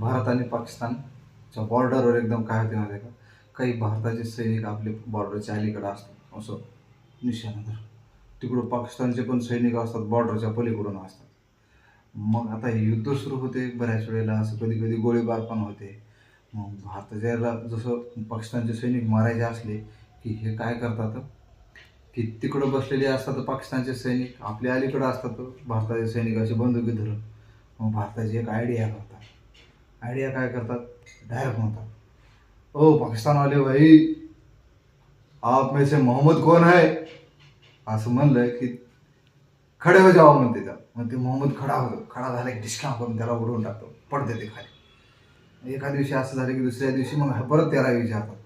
भारत आणि पाकिस्तानच्या बॉर्डरवर एकदम काय होते माहिती आहे का? काही भारताचे सैनिक आपले बॉर्डरच्या अलीकडे असतात. असं निशाणा तिकडं पाकिस्तानचे पण सैनिक असतात बॉर्डरच्या पलीकडून असतात. मग आता हे युद्ध सुरू होते बऱ्याच वेळेला. असं कधी कधी गोळीबार पण होते. मग भारताच्या जसं पाकिस्तानचे सैनिक मारायचे असले की हे काय करतात? की तिकडं बसलेले असतात पाकिस्तानचे सैनिक आपल्या अलीकडं असतात भारताचे सैनिक असे बंदुकी धरून. मग भारताची एक आयडिया करतात. आयडिया काय करतात? डायरेक्ट म्हणतात. ओ पाकिस्तान वाले भाई, आप में से मोहम्मद कौन है? असं म्हणलं की, खडे हो जावा म्हणते त्या. मग ते मोहम्मद खडा होतो खडा झाला की डिस्का करून त्याला उडवून टाकतो. पडते ते खाली. एका दिवशी असं झालं की दुसऱ्या दिवशी मग परत त्याला विचारतात.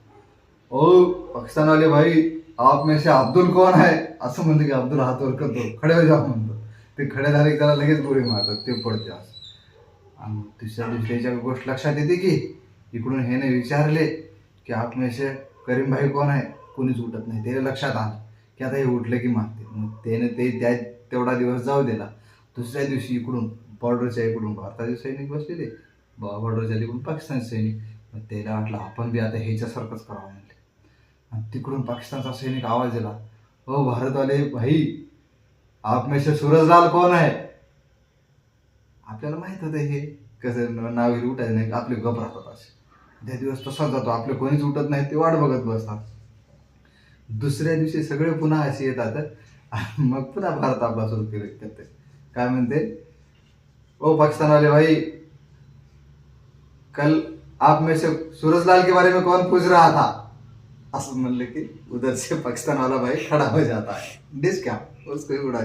ओ पाकिस्तान वाले भाई, आप में से अब्दुल कौन है? असं म्हणलं की, अब्दुल हात वर करतो खडे हो जावा म्हणतो. ते खडे झाले की त्याला लगेच गोळी मारतात. ते पडते असं. आणि तिसऱ्या दिवशी गोष्ट लक्षात येते की इकडून ह्याने विचारले की आप करीम भाई कोण आहे? कोणीच उठत नाही. त्याला लक्षात आलं की आता हे उठलं की मागते मग त्याने ते त्या तेवढा दिवस जाऊ दिला. दुसऱ्या दिवशी इकडून बॉर्डरच्या इकडून भारताचे सैनिक बसलेले. बॉर्डरच्या इकडून पाकिस्तानचे सैनिक. मग त्याला वाटलं आपण बी आता ह्याच्यासारखंच करावं म्हणले. आणि तिकडून पाकिस्तानचा सैनिक आवाज दिला हो भारतवाले भाई आप में से सूरजलाल कोण आहे? आपल्याला माहीत होतं हे. कसं नाव उठायचं नाही आपले गप राहतात असे. त्या दिवस तसाच जातो आपले कोणीच उठत नाही ते वाट बघत बसतात. दुसऱ्या दिवशी सगळे पुन्हा असे येतात मग पुन्हा भारत आपला सुरू केले करते काय म्हणते? ओ पाकिस्तानवाले भाई कल आप में से सूरजलाल के बारे में कौन पूछ रहा था? असं म्हणलं की उधर से पाकिस्तान वाला भाई खड़ा हो जाता है. डिस क्या? उसको ही उड़ा